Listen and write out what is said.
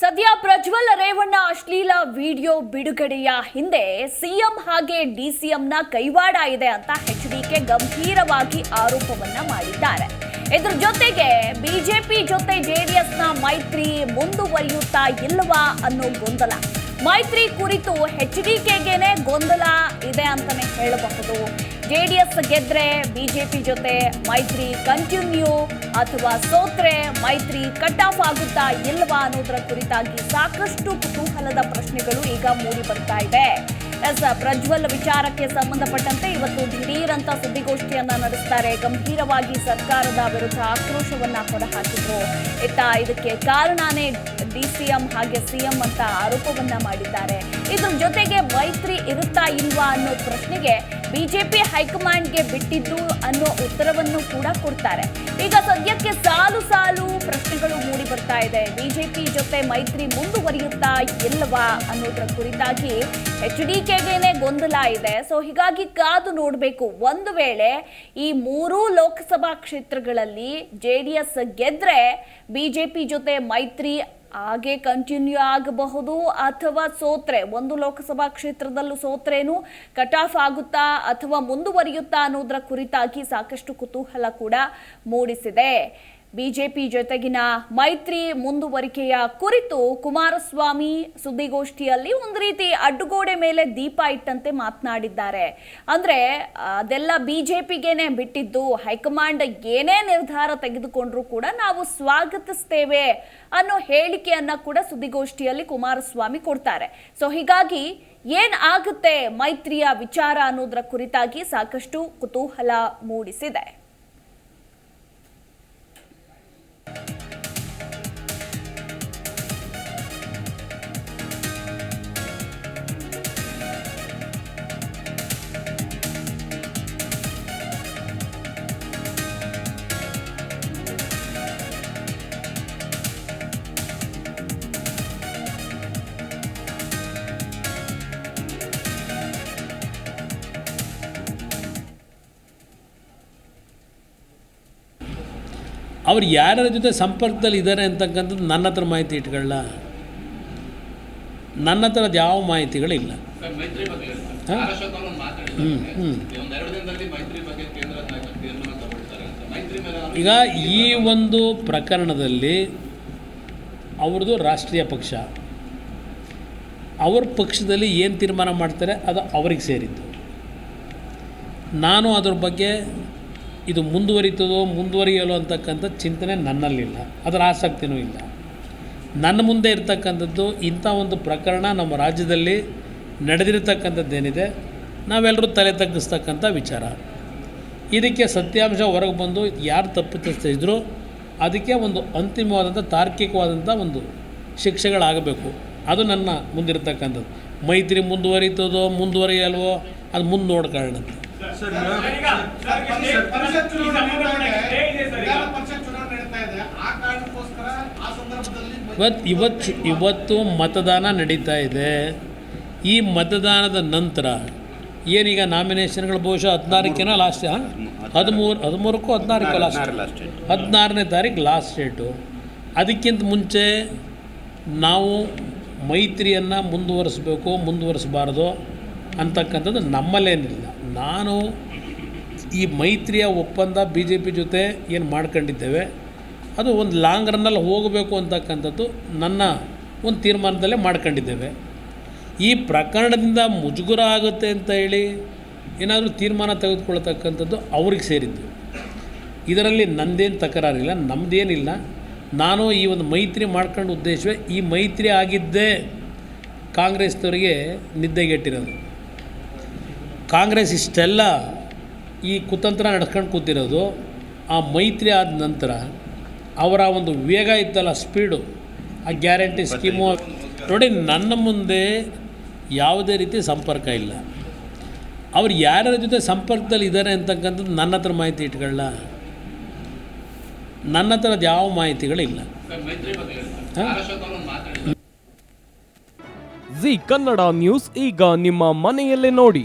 ಸದ್ಯ ಪ್ರಜ್ವಲ್ ರೇವಣ್ಣ ಅಶ್ಲೀಲ ವಿಡಿಯೋ ಬಿಡುಗಡೆಯ ಹಿಂದೆ ಸಿಎಂ ಹಾಗೆ ಡಿಸಿಎಂನ ಕೈವಾಡ ಇದೆ ಅಂತ ಎಚ್ಡಿಕೆ ಗಂಭೀರವಾಗಿ ಆರೋಪವನ್ನ ಮಾಡಿದ್ದಾರೆ. ಇದ್ರ ಜೊತೆಗೆ ಬಿಜೆಪಿ ಜೊತೆ ಜೆಡಿಎಸ್ನ ಮೈತ್ರಿ ಮುಂದುವರಿಯುತ್ತಾ ಇಲ್ಲವಾ ಅನ್ನೋ ಗೊಂದಲ. ಮೈತ್ರಿ ಕುರಿತು ಎಚ್ಡಿಕೆಗೆನೆ ಗೊಂದಲ ಇದೆ ಅಂತಾನೆ ಹೇಳಬಹುದು. ಜೆಡಿಎಸ್ ಗೆದ್ರೆ ಬಿಜೆಪಿ ಜೊತೆ ಮೈತ್ರಿ ಕಂಟಿನ್ಯೂ ಅಥವಾ ಸೋತ್ರೆ ಮೈತ್ರಿ ಕಟ್ ಆಫ್ ಆಗುತ್ತಾ ಇಲ್ವಾ ಅನ್ನೋದರ ಕುರಿತಾಗಿ ಸಾಕಷ್ಟು ಕುತೂಹಲದ ಪ್ರಶ್ನೆಗಳು ಈಗ ಮೂಡಿ ಬರ್ತಾ ಇದೆ. ಎಸ್, ಪ್ರಜ್ವಲ್ ವಿಚಾರಕ್ಕೆ ಸಂಬಂಧಪಟ್ಟಂತೆ ಇವತ್ತು ದಿಢೀರಂತ ಸುದ್ದಿಗೋಷ್ಠಿಯನ್ನ ನಡೆಸ್ತಾರೆ. ಗಂಭೀರವಾಗಿ ಸರ್ಕಾರದ ವಿರುದ್ಧ ಆಕ್ರೋಶವನ್ನ ಹೊರಹಾಕಿದ್ರು. ಇತ್ತ ಇದಕ್ಕೆ ಕಾರಣನೇ ಡಿಸಿಎಂ ಹಾಗೆ ಸಿಎಂ ಅಂತ ಆರೋಪವನ್ನ ಮಾಡಿದ್ದಾರೆ. ಇದ್ರ ಜೊತೆಗೆ ಮೈತ್ರಿ ಇರುತ್ತಾ ಇಲ್ವಾ ಅನ್ನೋ ಪ್ರಶ್ನೆಗೆ ಬಿಜೆಪಿ ಹೈಕಮಾಂಡ್ಗೆ ಬಿಟ್ಟಿದ್ದು ಅನ್ನೋ ಉತ್ತರವನ್ನು ಕೂಡ ಕೊಡ್ತಾರೆ. ಈಗ ಸದ್ಯಕ್ಕೆ ಸಾಲು ಸಾಲು ಪ್ರಶ್ನೆಗಳು ಮೂಡಿ ಬರ್ತಾ ಇದೆ. ಬಿಜೆಪಿ ಜೊತೆ ಮೈತ್ರಿ ಮುಂದುವರಿಯುತ್ತಾ ಇಲ್ಲವಾ ಅನ್ನೋದ್ರ ಕುರಿತಾಗಿ ಎಚ್ ಡಿ ಕೆಗೆನೆ ಗೊಂದಲ ಇದೆ. ಸೊ ಹೀಗಾಗಿ ಕಾದು ನೋಡಬೇಕು. ಒಂದು ವೇಳೆ ಈ ಮೂರೂ ಲೋಕಸಭಾ ಕ್ಷೇತ್ರಗಳಲ್ಲಿ ಜೆ ಡಿ ಎಸ್ ಗೆದ್ರೆ ಬಿಜೆಪಿ ಜೊತೆ ಮೈತ್ರಿ ಹಾಗೆ ಕಂಟಿನ್ಯೂ ಆಗಬಹುದು ಅಥವಾ ಸೋತ್ರೆ? ಒಂದು ಲೋಕಸಭಾ ಕ್ಷೇತ್ರದಲ್ಲೂ ಸೋತ್ರೇನು ಕಟ್ ಆಫ್ ಆಗುತ್ತಾ ಅಥವಾ ಮುಂದುವರಿಯುತ್ತಾ ಅನ್ನೋದರ ಕುರಿತಾಗಿ ಸಾಕಷ್ಟು ಕುತೂಹಲ ಕೂಡ ಮೂಡಿಸಿದೆ. ಬಿಜೆಪಿ ಜೊತೆಗಿನ ಮೈತ್ರಿ ಮುಂದುವರಿಕೆಯ ಕುರಿತು ಕುಮಾರಸ್ವಾಮಿ ಸುದ್ದಿಗೋಷ್ಠಿಯಲ್ಲಿ ಒಂದು ರೀತಿ ಅಡ್ಡುಗೋಡೆ ಮೇಲೆ ದೀಪ ಇಟ್ಟಂತೆ ಮಾತನಾಡಿದ್ದಾರೆ. ಅಂದರೆ, ಅದೆಲ್ಲ ಬಿಜೆಪಿಗೇನೆ ಬಿಟ್ಟಿದ್ದು, ಹೈಕಮಾಂಡ್ ಏನೇ ನಿರ್ಧಾರ ತೆಗೆದುಕೊಂಡ್ರೂ ಕೂಡ ನಾವು ಸ್ವಾಗತಿಸ್ತೇವೆ ಅನ್ನೋ ಹೇಳಿಕೆಯನ್ನು ಕೂಡ ಸುದ್ದಿಗೋಷ್ಠಿಯಲ್ಲಿ ಕುಮಾರಸ್ವಾಮಿ ಕೊಡ್ತಾರೆ. ಸೊ ಹೀಗಾಗಿ ಏನ್ ಆಗುತ್ತೆ ಮೈತ್ರಿಯ ವಿಚಾರ ಅನ್ನೋದರ ಕುರಿತಾಗಿ ಸಾಕಷ್ಟು ಕುತೂಹಲ ಮೂಡಿಸಿದೆ. ಅವ್ರು ಯಾರ್ಯಾರ ಜೊತೆ ಸಂಪರ್ಕದಲ್ಲಿ ಇದ್ದಾರೆ ಅಂತಕ್ಕಂಥದ್ದು ನನ್ನ ಹತ್ರ ಮಾಹಿತಿ ಇಟ್ಕೊಳ್ಳ. ನನ್ನ ಹತ್ರದ ಅದು ಯಾವ ಮಾಹಿತಿಗಳಿಲ್ಲ. ಹಾ? ಹ್ಞೂ ಹ್ಞೂ ಈಗ ಈ ಒಂದು ಪ್ರಕರಣದಲ್ಲಿ ಅವ್ರದ್ದು ರಾಷ್ಟ್ರೀಯ ಪಕ್ಷ. ಅವ್ರ ಪಕ್ಷದಲ್ಲಿ ಏನು ತೀರ್ಮಾನ ಮಾಡ್ತಾರೆ ಅದು ಅವ್ರಿಗೆ ಸೇರಿದ್ದು. ನಾನು ಅದ್ರ ಬಗ್ಗೆ ಇದು ಮುಂದುವರಿತದೋ ಮುಂದುವರಿಯಲು ಅಂತಕ್ಕಂಥ ಚಿಂತನೆ ನನ್ನಲ್ಲಿಲ್ಲ. ಅದರ ಆಸಕ್ತಿನೂ ಇಲ್ಲ. ನನ್ನ ಮುಂದೆ ಇರ್ತಕ್ಕಂಥದ್ದು ಇಂಥ ಒಂದು ಪ್ರಕರಣ ನಮ್ಮ ರಾಜ್ಯದಲ್ಲಿ ನಡೆದಿರ್ತಕ್ಕಂಥದ್ದೇನಿದೆ, ನಾವೆಲ್ಲರೂ ತಲೆ ತಗ್ಗಿಸ್ತಕ್ಕಂಥ ವಿಚಾರ. ಇದಕ್ಕೆ ಸತ್ಯಾಂಶ ಹೊರಗೆ ಬಂದು ಯಾರು ತಪ್ಪಿತಸ್ಥಿದ್ರು ಅದಕ್ಕೆ ಒಂದು ಅಂತಿಮವಾದಂಥ ತಾರ್ಕಿಕವಾದಂಥ ಒಂದು ಶಿಕ್ಷೆಗಳಾಗಬೇಕು. ಅದು ನನ್ನ ಮುಂದಿರ್ತಕ್ಕಂಥದ್ದು. ಮೈತ್ರಿ ಮುಂದುವರಿತದೋ ಮುಂದುವರಿಯಲ್ವೋ, ಅದು ಮುಂದೆ ನೋಡ್ಕೊಳ್ಳೋಣ ಪರಿಷತ್ ಚುನಾವಣೆ ನಡೀತಾ ಇದೆ. ವಿಧಾನ ಚುನಾವಣೆ ನಡೀತಾ ಇದೆ. ಆ ಕಾರಣಕ್ಕೋಸ್ಕರ ಆ ಸಂದರ್ಭದಲ್ಲಿ ಇವತ್ತು ಇವತ್ತು ಇವತ್ತು ಮತದಾನ ನಡೀತಾ ಇದೆ. ಈ ಮತದಾನದ ನಂತರ ಏನೀಗ ನಾಮಿನೇಷನ್ಗಳು ಬಹುಶಃ ಹದಿನಾರಕ್ಕೇನೋ ಲಾಸ್ಟ್ ಹದಿಮೂರು ಹದಿಮೂರಕ್ಕೂ ಹದಿನಾರಕ್ಕೂ ಲಾಸ್ಟ್ ಹದಿನಾರನೇ ತಾರೀಕು ಲಾಸ್ಟ್ ಡೇಟು ಅದಕ್ಕಿಂತ ಮುಂಚೆ ನಾವು ಮೈತ್ರಿಯನ್ನು ಮುಂದುವರಿಸಬೇಕು ಮುಂದುವರಿಸಬಾರ್ದು. ಅಂತಕ್ಕಂಥದ್ದು ನಮ್ಮಲ್ಲೇನಿಲ್ಲ. ನಾನು ಈ ಮೈತ್ರಿಯ ಒಪ್ಪಂದ ಬಿ ಜೆ ಪಿ ಜೊತೆ ಏನು ಮಾಡ್ಕೊಂಡಿದ್ದೇವೆ, ಅದು ಒಂದು ಲಾಂಗ್ ರನ್ನಲ್ಲಿ ಹೋಗಬೇಕು ಅಂತಕ್ಕಂಥದ್ದು ನನ್ನ ಒಂದು ತೀರ್ಮಾನದಲ್ಲೇ ಮಾಡ್ಕೊಂಡಿದ್ದೇವೆ. ಈ ಪ್ರಕರಣದಿಂದ ಮುಜುಗುರ ಆಗುತ್ತೆ ಅಂತ ಹೇಳಿ ಏನಾದರೂ ತೀರ್ಮಾನ ತೆಗೆದುಕೊಳ್ತಕ್ಕಂಥದ್ದು ಅವ್ರಿಗೆ ಸೇರಿದ್ದು. ಇದರಲ್ಲಿ ನಂದೇನು ತಕರಾರಿಲ್ಲ ನಮ್ಮದೇನಿಲ್ಲ ನಾನು ಈ ಒಂದು ಮೈತ್ರಿ ಮಾಡ್ಕೊಂಡು ಉದ್ದೇಶವೇ ಈ ಮೈತ್ರಿ ಆಗಿದ್ದೇ ಕಾಂಗ್ರೆಸ್ನವರಿಗೆ ನಿದ್ದೆಗೆಟ್ಟಿರೋದು. ಕಾಂಗ್ರೆಸ್ ಇಷ್ಟೆಲ್ಲ ಈ ಕುತಂತ್ರ ನಡ್ಕೊಂಡು ಕೂತಿರೋದು, ಆ ಮೈತ್ರಿ ಆದ ನಂತರ ಅವರ ಒಂದು ವೇಗ ಇತ್ತಲ್ಲ ಸ್ಪೀಡು, ಆ ಗ್ಯಾರಂಟಿ ಸ್ಕೀಮು. ನೋಡಿ, ನನ್ನ ಮುಂದೆ ಯಾವುದೇ ರೀತಿ ಸಂಪರ್ಕ ಇಲ್ಲ. ಅವ್ರು ಯಾರ್ಯಾರ ಜೊತೆ ಸಂಪರ್ಕದಲ್ಲಿ ಇದ್ದಾರೆ ಅಂತಕ್ಕಂಥದ್ದು ನನ್ನ ಹತ್ರ ಮಾಹಿತಿ ಇಟ್ಕೊಳ್ಳ. ನನ್ನ ಹತ್ರದ ಯಾವ ಮಾಹಿತಿಗಳಿಲ್ಲ. ಜಿ ಕನ್ನಡ ನ್ಯೂಸ್ ಈಗ ನಿಮ್ಮ ಮನೆಯಲ್ಲೇ ನೋಡಿ.